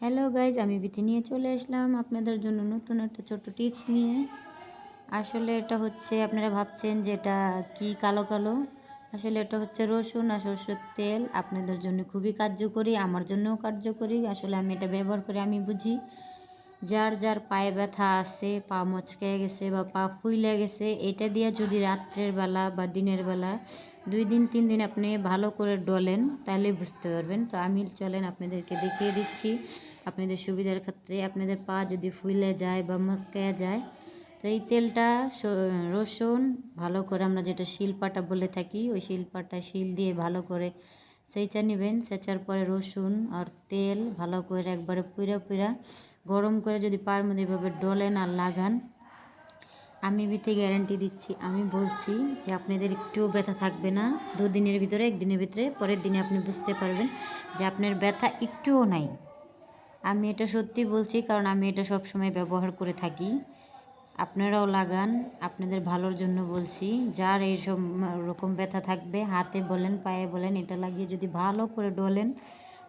Hello guys আমি বিথি নিয়ে চলে আসলাম আপনাদের জন্য নতুন একটা ছোট্ট টিপস নিয়ে। আসলে এটা হচ্ছে, আপনারা ভাবছেন যে এটা কী কালো কালো? আসলে এটা হচ্ছে রসুন আর সরষের তেল। আপনাদের জন্য খুবই কার্যকরী, আমার জন্যও কার্যকরী। আসলে আমি এটা ব্যবহার করে আমি বুঝি। যার যার পায়ে ব্যথা আছে, পা মচকে গেছে বা পা ফুইলে গেছে, এটা দিয়ে যদি রাত্রের বেলা বা দিনের বেলা দুই দিন, তিন দিন আপনি ভালো করে ডলেন, তাহলে বুঝতে পারবেন। তো আমি চলেন আপনাদেরকে দেখিয়ে দিচ্ছি। আপনাদের সুবিধার ক্ষেত্রে আপনাদের পা যদি ফুলে যায় বা মচকায়া যায়, তো এই তেলটা রসুন, ভালো করে আমরা যেটা শিলপাটা বলে থাকি, ওই শিলপাটা শিল দিয়ে ভালো করে সেইটা নেবেন। সেচার পরে রসুন আর তেল ভালো করে একবারে পুরা পুরা গরম করে যদি পার মধ্যে এভাবে ডলেন আর লাগান, আমি বিতে গ্যারান্টি দিচ্ছি, আমি বলছি যে আপনাদের একটুও ব্যথা থাকবে না। দুদিনের ভিতরে, একদিনের ভিতরে, পরের দিনে আপনি বুঝতে পারবেন যে আপনার ব্যথা একটুও নাই। আমি এটা সত্যি বলছি, কারণ আমি এটা সব সময় ব্যবহার করে থাকি। আপনারাও লাগান, আপনাদের ভালোর জন্য বলছি। যার এই সব রকম ব্যথা থাকবে, হাতে বলেন, পায়ে বলেন, এটা লাগিয়ে যদি ভালো করে ডলেন,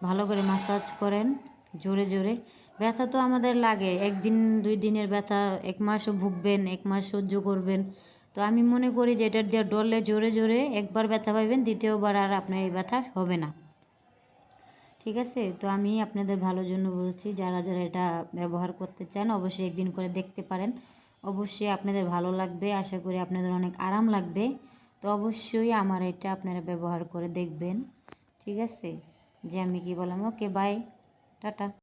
ভালো করে মাসাজ করেন জোরে জোরে। ব্যথা তো আমাদের লাগে। একদিন, দুই দিনের ব্যথা, এক মাসও ভুগবেন, এক মাস সহ্য করবেন। তো আমি মনে করি যে এটার দিয়ে ডললে জোরে জোরে একবার ব্যথা পাইবেন, দ্বিতীয়বার আর আপনার এই ব্যথা হবে না। ঠিক আছে? তো আমি আপনাদের ভালোর জন্য বলছি, যারা যারা এটা ব্যবহার করতে চান, অবশ্যই একদিন করে দেখতে পারেন। অবশ্যই আপনাদের ভালো লাগবে, আশা করি আপনাদের অনেক আরাম লাগবে। তো অবশ্যই আমার এটা আপনারা ব্যবহার করে দেখবেন। ঠিক আছে? যে আমি কি বললাম? Okay bye Tata.